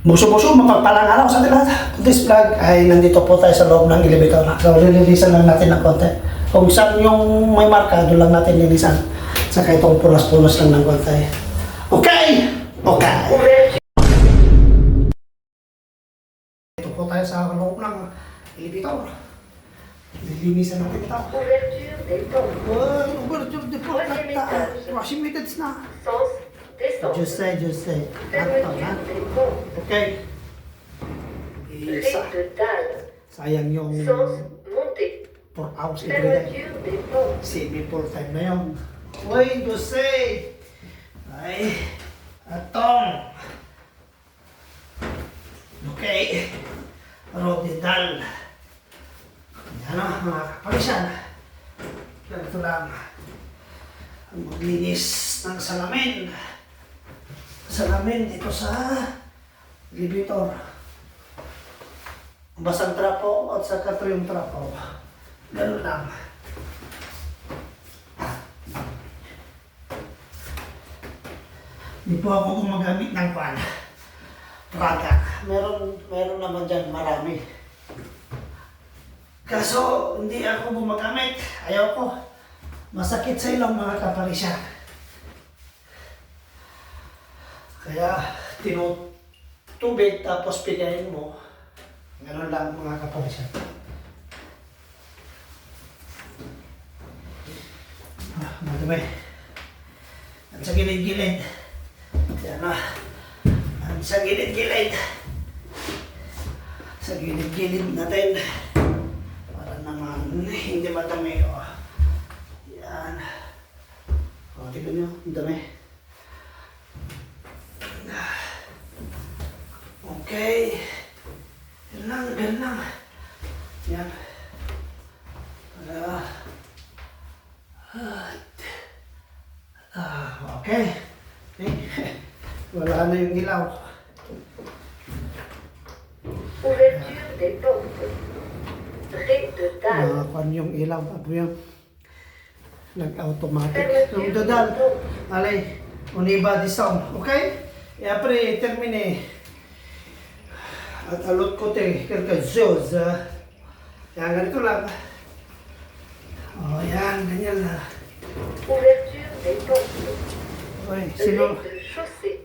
Buso-buso, mapagpalang araw sa atin lahat. This vlog ay nandito po tayo sa loob ng elevator. So, lilinisan lang natin ng konti. Kung saan yung may marka, doon lang natin linisan. Saka itong punas-punas lang ng konti. Okay! Okay! Ito po tayo sa loob ng elevator. Lilinisan natin ito. Ouverture des portes. Well, ouverture de porta. Washing methods na. Fermeture des portes. Okay. Isa. Sayang yung. 4 hours every day. Semi full time na yun. Uy, Jose! Ay, atong. Okay. Rodidal. Ano, mga kapalisan. Ganito lang. Ang maglinis ng salamin. Salamin dito sa elevator. Basang trapo at saka ito trapo. Ganun lang. Hindi po ako gumagamit ng pan. Product. Meron, meron naman dyan marami. Kaso, hindi ako gumagamit. Ayaw ko. Masakit sa ilong mga kaparisya. Kaya, tinutubig tapos pigayin mo. Ganun lang mga kaparisya. Ah, madumi. At sa gilid-gilid. Yan na. At sa gilid-gilid. Sa gilid-gilid natin. Para naman hindi madami. O. Yan. O, tignan nyo. Ang dami. Okay. Yan lang, yan lang. Yan. Para Ah, okay. Eh, wala na yung ilaw. Ouverture des portes. Grille de dalle. Nakakuan yung ilaw. Apo yung nag-automatic. Yung dadal. Alay, uniba di sound. Okay? E apre termine. At alot ko te, Zeus. ah. Yan, ganito lang. Oh, yan, ganyan na. Ouverture des portes. Okay, sino,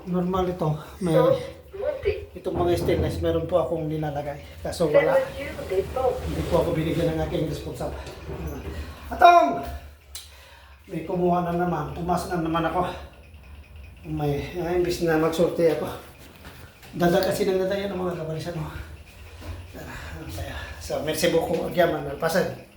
normal ito. Montée. itong mga stainless, meron po akong nilalagay. Kaso wala. Hindi po ako binigyan ng aking responsable. Atong! May kumuha na naman. Pumas na naman ako. May, ay, imbis na magsorte ako. Dada kasi ng dada yan ang mga kabalisan mo. Ah, saya. So, merci beaucoup. Agyaman, malpasan.